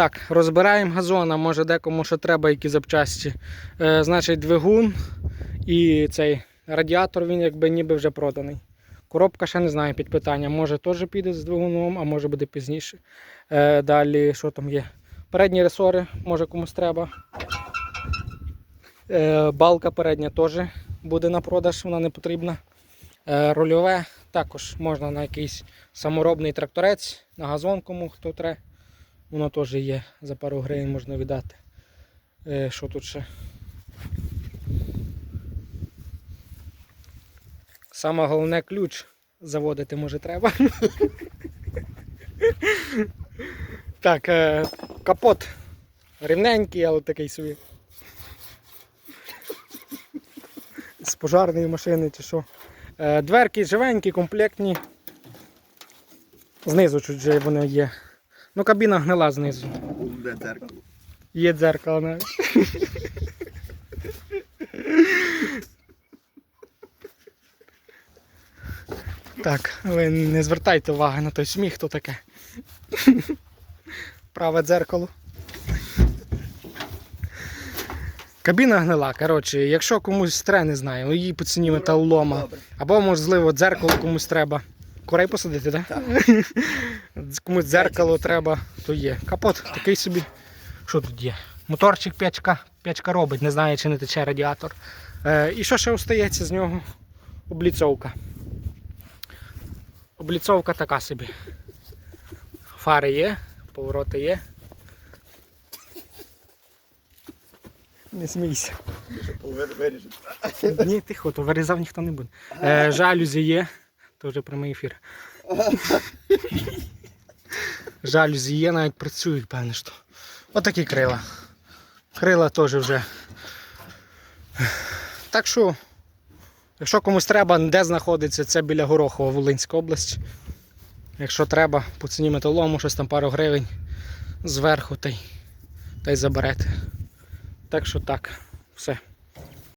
Так, розбираємо газон, а може декому що треба, які запчасті. Е, значить, двигун і цей радіатор, він якби ніби вже проданий. Коробка ще не знаю під питання. Може теж піде з двигуном, а може буде пізніше. Е, далі, що там є? Передні ресори, може комусь треба. Е, балка передня теж буде на продаж, вона не потрібна. Е, рульове також можна на якийсь саморобний тракторець, на газон кому хто тре. Воно теж є, за пару гривень можна віддати. Е, що тут ще? Саме головне ключ заводити може треба. так, е, капот рівненький, але такий собі. З пожарної машини чи що. Е, дверки живенькі, комплектні. Знизу чуть вже вони є. Ну, кабіна гнила знизу. Де дзеркало? Є дзеркало навіть. Так, ви не звертайте уваги на той сміх, то таке. Праве дзеркало. Кабіна гнила. Коротше, якщо комусь тре, не знаю, її по ціні металолома. Або, можливо, дзеркало комусь треба. Курей посадити, так? комусь дзеркало треба, то є. Капот такий собі. Що тут є? Моторчик печка, печка робить, не знаю, чи не тече радіатор. Е, і що ще остається з нього? Обліцовка. Обліцовка така собі. Фари є, повороти є. Не смійся. Ні, тихо, то вирізав ніхто не буде. Е, жалюзі є. То вже прямий ефір. жалюзі є, навіть працюють, певне що. Отакі крила. Крила теж вже. Так що, якщо комусь треба, де знаходиться, це біля Горохова, Волинська область. Якщо треба, по ціні металому, щось там пару гривень зверху та й, та й заберете. Так що так, все.